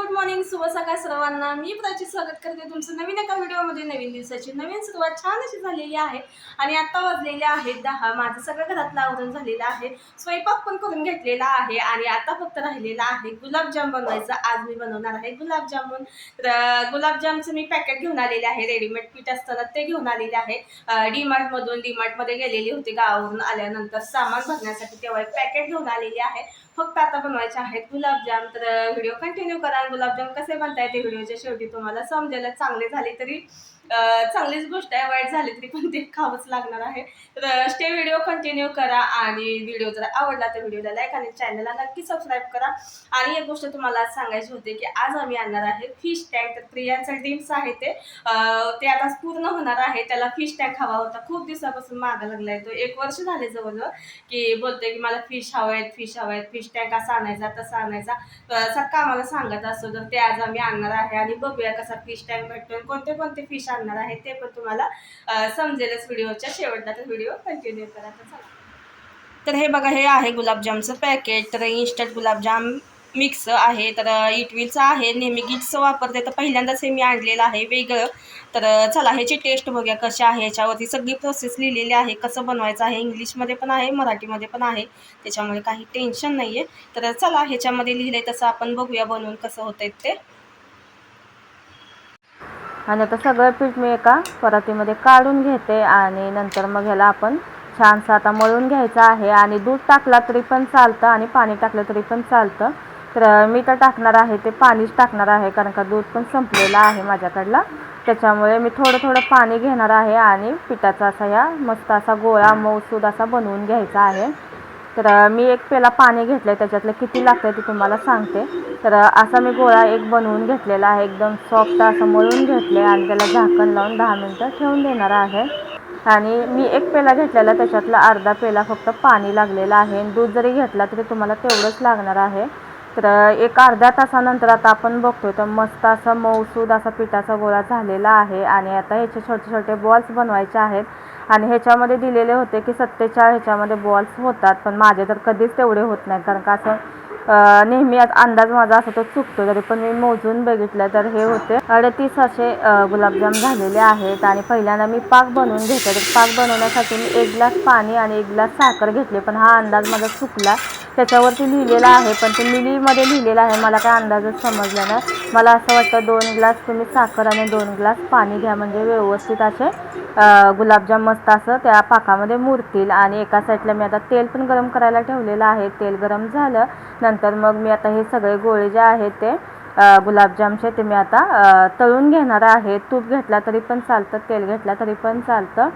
look morning शुभ सकाळ सर्वांना. मी प्राची स्वागत करते तुमचं नवीन एका व्हिडिओमध्ये नवीन दिवसाची नवीन सुरुवात. छान अशी झालेली आहे. आणि आत्ता वाजलेले आहेत दहा. माझं सगळं घरातलं आवरून झालेलं आहे. स्वयंपाक पण करून घेतलेला आहे. आणि आता फक्त राहिलेला आहे गुलाबजाम बनवायचं. आज मी बनवणार आहे गुलाबजामुन. तर गुलाबजामचं मी पॅकेट घेऊन आलेले आहे. रेडीमेड पीठ असताना ते घेऊन आलेले आहे. डीमार्टमधून डीमार्टमध्ये गेलेली होती गावावरून आल्यानंतर सामान भरण्यासाठी तेव्हा एक पॅकेट घेऊन आलेली आहे. फक्त आता बनवायचे आहेत गुलाबजाम. तर व्हिडिओ कंटिन्यू करा. गुलाब कसे बनताय ते व्हिडिओच्या शेवटी तुम्हाला समजेल चांगले झाले तरी चांगलीच गोष्ट आहे वाईट झाली तरी पण ते खावंच लागणार आहे. तर स्टे व्हिडिओ कंटिन्यू करा आणि व्हिडिओ जर आवडला तर व्हिडिओला लाईक आणि चॅनलला नक्की सबस्क्राईब करा. आणि एक गोष्ट तुम्हाला आज सांगायची होती की आज आम्ही आणणार आहे फिश टँक तर प्रियांचं ड्रीम्स आहे ते. ते आता पूर्ण होणार आहे. त्याला फिश टँक हवा होता. खूप दिवसापासून मागा आहे तो. एक वर्ष झाले जवळजवळ की बोलतोय की मला फिश हवा आहेत फिश हवा आहेत. फिश टँक असा आणायचा तसा आणायचा. तर सारखं आम्हाला सांगत असतो. तर ते आज आम्ही आणणार आहे. आणि बघूया कसा फिश टँक भेटतो कोणते कोणते फिश सांगणार आहे ते पण तुम्हाला समजेलच व्हिडिओच्या शेवटला. तर व्हिडिओ कंटिन्यू करा. तर तर हे बघा हे आहे गुलाबजामचं पॅकेट तर इन्स्टंट गुलाबजाम मिक्स आहे. तर इटवीचं आहे. नेहमी गिट्सचं वापरते. तर पहिल्यांदाच हे मी आणलेलं आहे. वेगळं. तर चला ह्याची टेस्ट बघूया कशी आहे. ह्याच्यावरती सगळी प्रोसेस लिहिलेली आहे. कसं बनवायचं आहे. इंग्लिशमध्ये पण आहे. मराठीमध्ये पण आहे. त्याच्यामुळे काही टेन्शन नाही आहे तर चला ह्याच्यामध्ये लिहिलं आहे तसं आपण बघूया बनवून कसं होतं ते. आणि आता सगळं पीठ मी एका परातीमध्ये काढून घेते आणि नंतर मग ह्याला आपण छानसं आता मळून घ्यायचं आहे. आणि दूध टाकला तरी पण चालतं आणि पाणी टाकलं तरी पण चालतं. तर मी तर टाकणार आहे ते पाणीच टाकणार आहे कारण का दूध पण संपलेलं आहे माझ्याकडला. त्याच्यामुळे मी थोडं थोडं पाणी घेणार आहे आणि पिठाचा असा या मस्त असा गोळा मऊसूद असा बनवून घ्यायचा आहे. तर मी एक पेला पाणी घेतलं आहे त्याच्यातलं किती लागतं आहे ते तुम्हाला सांगते. तर असा मी गोळा एक बनवून घेतलेला आहे एकदम सॉफ्ट असं मळून घेतले आणि त्याला झाकण लावून दहा मिनटं ठेवून देणार आहे. आणि मी एक पेला घेतलेला त्याच्यातला अर्धा पेला फक्त पाणी लागलेलं आहे. दूध जरी घेतला तरी तुम्हाला तेवढंच लागणार आहे. तर एक अर्ध्या तासानंतर आता आपण बघतोय तर मस्त असा मऊसूद असा पिठाचा गोळा झालेला आहे. आणि आता ह्याचे छोटे छोटे बॉल्स बनवायचे आहेत. आणि ह्याच्यामध्ये दिलेले होते की सत्तेचाळ ह्याच्यामध्ये बॉल्स होतात पण माझे तर कधीच तेवढे होत नाही कारण का असं नेहमी अंदाज माझा असा तो चुकतो. तरी पण मी मोजून बघितलं तर हे होते. अडतीस असे गुलाबजाम झालेले आहेत आणि पहिल्यांदा मी पाक बनवून घेतला. तर पाक बनवण्यासाठी मी एक ग्लास पाणी आणि एक ग्लास साखर घेतले पण हा अंदाज माझा चुकला. त्याच्यावरती लिहिलेला आहे पण ते मिलीमध्ये लिहिलेलं आहे. मला काय अंदाजच समजला नाही. मला असं वाटतं दोन ग्लास तुम्ही साखर आणि दोन ग्लास पाणी घ्या. म्हणजे व्यवस्थित असे गुलाबजाम मस्त असं त्या पाकामध्ये मुरतील. आणि एका साईडला मी आता तेल पण गरम करायला ठेवलेलं आहे. तेल गरम झालं नंतर मग मी आता हे सगळे गोळे जे आहेत ते गुलाबजामचे ते मी आता तळून घेणार आहे. तूप घेतला तरी पण चालतं तेल घेतला तरी पण चालतं.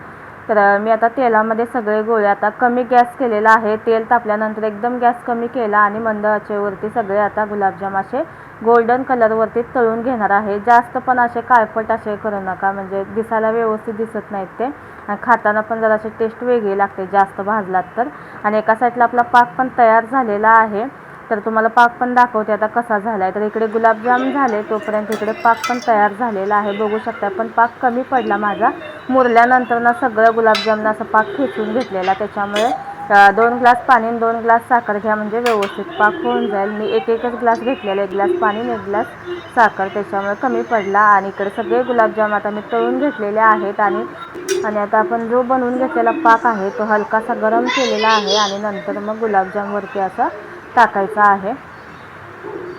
तर मी आता तेलामध्ये सगळे गोळे आता कमी गॅस केलेला आहे. तेल तापल्यानंतर एकदम गॅस कमी केला आणि मंद आचेवरती सगळे आता गुलाबजाम असे गोल्डन कलरवरती तळून घेणार आहे. जास्त पण असे काळपट असे करू नका म्हणजे दिसायला व्यवस्थित दिसत नाहीत ते. आणि खाताना पण जराशी टेस्ट वेगळी लागते जास्त भाजलात तर. आणि एका साईडला आपला पाक पण तयार झालेला आहे. तर तुम्हाला पाक पण दाखवते आता कसा झाला आहे तर इकडे गुलाबजाम झाले तोपर्यंत इकडे पाक पण तयार झालेला आहे. बघू शकता पण पाक कमी पडला माझा. मुरल्यानंतर ना सगळं गुलाबजामून असं पाक खेचून घेतलेला त्याच्यामुळे दोन ग्लास पाणी आणि दोन ग्लास साखर घ्या म्हणजे व्यवस्थित पाक होऊन जाईल. मी एक एकच ग्लास घेतलेला एक ग्लास पाणी आणि एक ग्लास साखर. त्याच्यामुळे कमी पडला आणि इकडे सगळे गुलाबजाम आता मी तळून घेतलेले आहेत आणि आणि आता आपण जो बनवून घेतलेला पाक आहे तो हलकासा गरम केलेला आहे आणि नंतर मग गुलाबजामवरती असा टाकायचा आहे.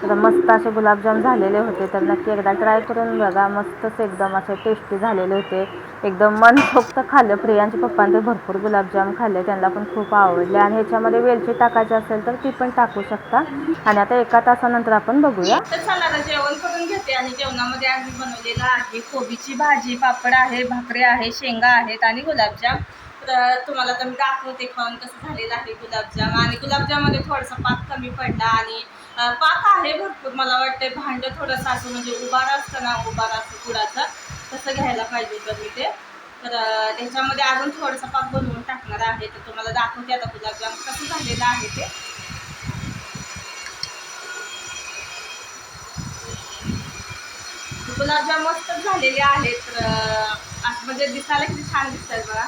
तर मस्त असे गुलाबजाम झालेले होते. तर नक्की एकदा ट्राय करून बघा. मस्तच एकदम असे टेस्टी झालेले होते. एकदम मनसोक्त खाल्लं. प्रियांच्या पप्पांनी ते भरपूर गुलाबजाम खाल्ले. त्यांना पण खूप आवडले. आणि ह्याच्यामध्ये वेलची टाकायची असेल तर ती पण टाकू शकता. आणि आता एका तासानंतर आपण बघूया. तर चला जेवण करून घेते. आणि जेवणामध्ये आम्ही बनवलेलं आहे कोबीची भाजी. पापड आहे भाकरी आहे शेंगा आहेत आणि गुलाबजाम. तर तुम्हाला तर मी दाखवते खाऊन कसं झालेलं आहे गुलाबजाम. आणि गुलाबजाममध्ये थोडंसं पाक कमी पडला आणि पाक आहे भरपूर मला वाटते भांडं थोडंसं असं म्हणजे उबारा असतं ना उभार असतं कुडाचं तसं घ्यायला पाहिजे होतं मी ते. तर त्याच्यामध्ये अजून थोडंसं पाक बनवून टाकणार आहे तर तुम्हाला दाखवते आता गुलाबजाम कसं झालेलं आहे ते. गुलाबजाम मस्तच झालेले आहेत तर असं म्हणजे दिसायला किती छान दिसतात बघा.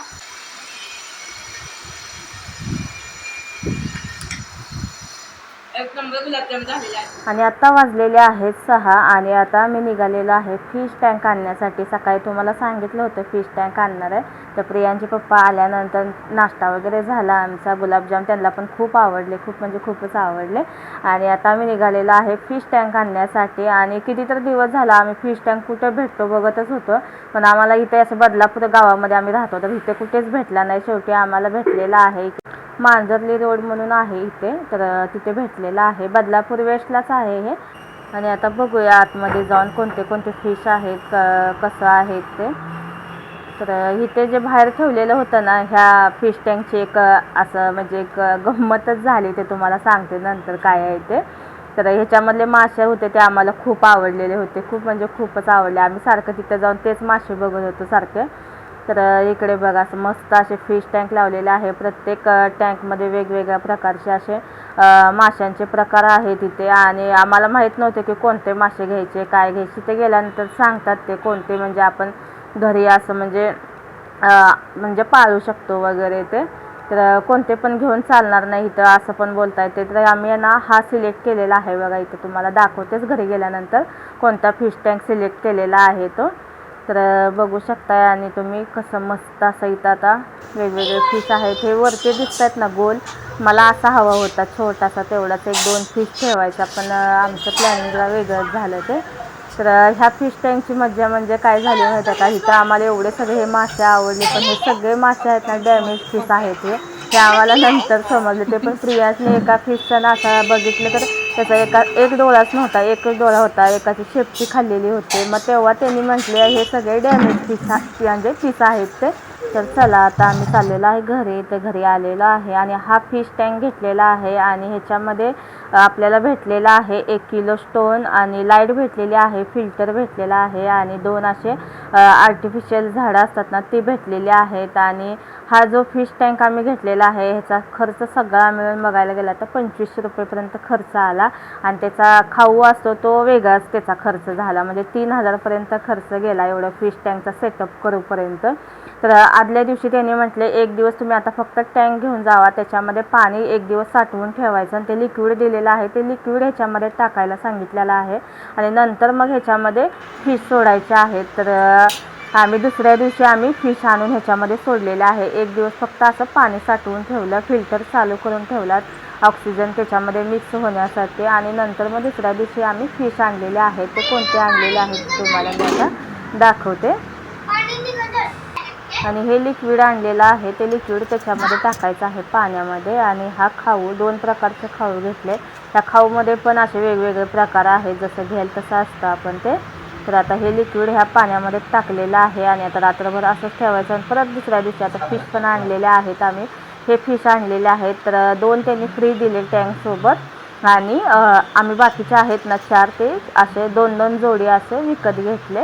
एक नंबर गुलाबजाम झालेला आहे. आणि आता वाजलेले आहेत सहा आणि आता मी निघालेलो आहे फिश टँक आणण्यासाठी. सकाळी तुम्हाला सांगितलं होतं फिश टँक आणणार आहे. तर प्रियांचे पप्पा आल्यानंतर नाश्ता वगैरे झाला. आमचा गुलाबजाम त्यांना पण खूप आवडले. खूप म्हणजे खूपच आवडले. आणि आता आम्ही निघालेलो आहे फिश टँक आणण्यासाठी. आणि कितीतरी दिवस झाला आम्ही फिश टँक कुठं भेटतो बघतच होतो. पण आम्हाला इथे असं बदलापूर गावामध्ये आम्ही राहतो. तर इथे कुठेच भेटला नाही. शेवटी आम्हाला भेटलेला आहे. मांजरली रोड म्हणून आहे इथे. तर तिथे भेटलेलं आहे. बदलापूर वेस्टलाच आहे हे. आणि आता बघूया आतमध्ये जाऊन कोणते कोणते फिश आहेत क कसं आहेत ते. तर इथे जे बाहेर ठेवलेलं होतं ना ह्या फिश टँकची एक असं म्हणजे एक गंमतच झाली. ते तुम्हाला सांगते नंतर काय आहे ते. तर ह्याच्यामधले मासे होते ते आम्हाला खूप आवडलेले होते. खूप म्हणजे खूपच आवडले. आम्ही सारखं तिथे जाऊन तेच मासे बघत होतो सारखे. तर इकडे बघा असं मस्त असे फिश टँक लावलेले आहे. प्रत्येक टँकमध्ये वेगवेगळ्या प्रकारचे असे माशांचे प्रकार आहेत तिथे आणि आम्हाला माहीत नव्हते की कोणते मासे घ्यायचे काय घ्यायचे. ते गेल्यानंतर सांगतात ते कोणते म्हणजे आपण घरी असं म्हणजे म्हणजे पाळू शकतो वगैरे ते. तर कोणते पण घेऊन चालणार नाही इथं असं पण बोलता येते तर आम्ही ना हा सिलेक्ट केलेला आहे बघा. इथं तुम्हाला दाखवतेच घरी गेल्यानंतर कोणता फिश टँक सिलेक्ट केलेला आहे तो. तर बघू शकताय आणि तुम्ही कसं मस्त असं इथं आता वेगवेगळे फिश आहेत. हे वरचे दिसत आहेत ना गोल. मला असा हवा होता छोटासा तेवढाच. एक दोन फिश ठेवायचा. पण आमचं प्लॅनिंगला वेगळंच झालं ते. तर ह्या फिश टँकची मज्जा म्हणजे काय झाली माहिती आहे का? इथं आम्हाला एवढे सगळे हे मासे आवडले. पण हे सगळे मासे आहेत ना डॅमेज फिश आहेत हे. आम्हाला नंतर समजले. ते पण प्रियासने एका फिशचा नासा बघितलं तर त्याचा एका एक डोळाच नव्हता एकच डोळा होता. एकाची शेपटी खाल्लेली होती. मग तेव्हा त्यांनी म्हटले हे सगळे डॅमेज फिश म्हणजे फिश आहेत ते. तर चला आता आम्ही चाललेलो आहे घरी. ते घरी आलेलो आहे आणि हा फिश टँक घेतलेला आहे आणि ह्याच्यामध्ये आपल्याला भेटलेला आहे एक किलो स्टोन आणि लाइट भेटलेली आहे फिल्टर भेटलेला आहे आणि दोन असे आर्टिफिशियल झाडं असतात ना ती भेटलेली आहेत आणि हा जो फिश टँक आम्ही घेतलेला आहे ह्याचा खर्च सगळा मिळून बघायला गेला तर पंचवीसशे रुपयेपर्यंत खर्च आला आणि त्याचा खाऊ असतो तो वेगळाच त्याचा खर्च झाला. म्हणजे तीन हजारपर्यंत खर्च गेला एवढं फिश टँकचा सेटअप करूपर्यंत. तर आदल्या दिवशी त्यांनी म्हटले एक दिवस तुम्ही आता फक्त टँक घेऊन जावा त्याच्यामध्ये पाणी एक दिवस साठवून ठेवायचं आणि ते लिक्विड दिलेलं आहे. ते लिक्विड ह्याच्यामध्ये टाकायला सांगितलेलं आहे. आणि नंतर मग ह्याच्यामध्ये फिश सोडायचे आहेत. तर आम्ही दुसऱ्या दिवशी आम्ही फिश आणून ह्याच्यामध्ये सोडलेलं आहे. एक दिवस फक्त असं पाणी साठवून ठेवलं फिल्टर चालू करून ठेवला ऑक्सिजन त्याच्यामध्ये मिक्स होण्यासाठी आणि नंतर मग दुसऱ्या दिवशी आम्ही फिश आणलेले आहेत. ते कोणते आणलेले आहेत तुम्हाला मी आता दाखवते. आणि हे लिक्विड आणलेलं आहे. ते लिक्विड त्याच्यामध्ये टाकायचं आहे पाण्यामध्ये आणि हा खाऊ दोन प्रकारचे खाऊ घेतले. त्या खाऊमध्ये पण असे वेगवेगळे प्रकार आहेत. जसं घ्याल तसं असतं आपण ते. तर आता हे लिक्विड ह्या पाण्यामध्ये टाकलेलं आहे आणि आता रात्रभर असंच ठेवायचं आणि परत दुसऱ्या दिवशी आता फिश पण आणलेले आहेत आम्ही. हे फिश आणलेले आहेत. तर दोन त्यांनी फ्री दिले टँकसोबत आणि आम्ही बाकीचे आहेत ना चार ते असे दोन दोन जोडी असे विकत घेतले.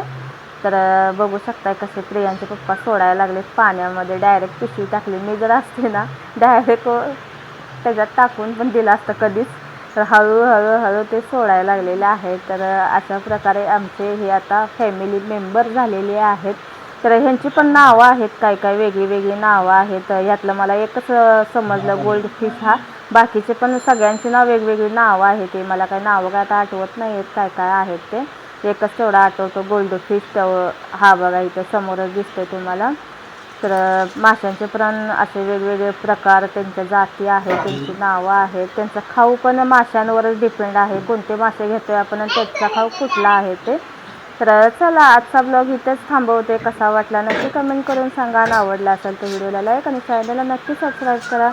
तर बघू शकताय कसे प्रियांचे पप्पा सोडायला लागले. पाण्यामध्ये डायरेक्ट पिशवी टाकली. मी जर असते ना डायरेक्ट त्याच्यात टाकून पण दिलं असतं कधीच. तर हळूहळू हळू ते सोडायला लागलेले आहेत. तर अशा प्रकारे आमचे हे आता फॅमिली मेंबर झालेले आहेत. तर ह्यांची पण नावं आहेत. काय काय वेगळी वेगळी नावं आहेत. यातलं मला एकच समजलं गोल्ड फिश हा. बाकीचे पण सगळ्यांची ना वेगवेगळी नावं आहेत. ते मला काही नावं काय आता आठवत नाही आहेत काय काय आहेत ते. एकच तेवढा आठवतो गोल्ड फिश हा बघा इथं समोरच दिसतोय तुम्हाला. तर माशांचे पण असे वेगवेगळे प्रकार त्यांच्या जाती आहेत त्यांची नावं आहेत त्यांचा खाऊ पण माशांवरच डिपेंड आहे कोणते मासे घेतोय आपण आणि त्याचा खाऊ कुठला आहे ते. तर चला आजचा ब्लॉग इथेच थांबवते. कसा वाटला नक्की कमेंट करून सांगा आणि आवडला असेल तर व्हिडिओला लाईक आणि चॅनलला नक्की सबस्क्राईब करा.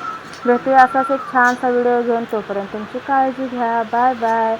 भेटूया असाच एक छानसा व्हिडिओ घेऊन. तोपर्यंत तुमची काळजी घ्या. Bye bye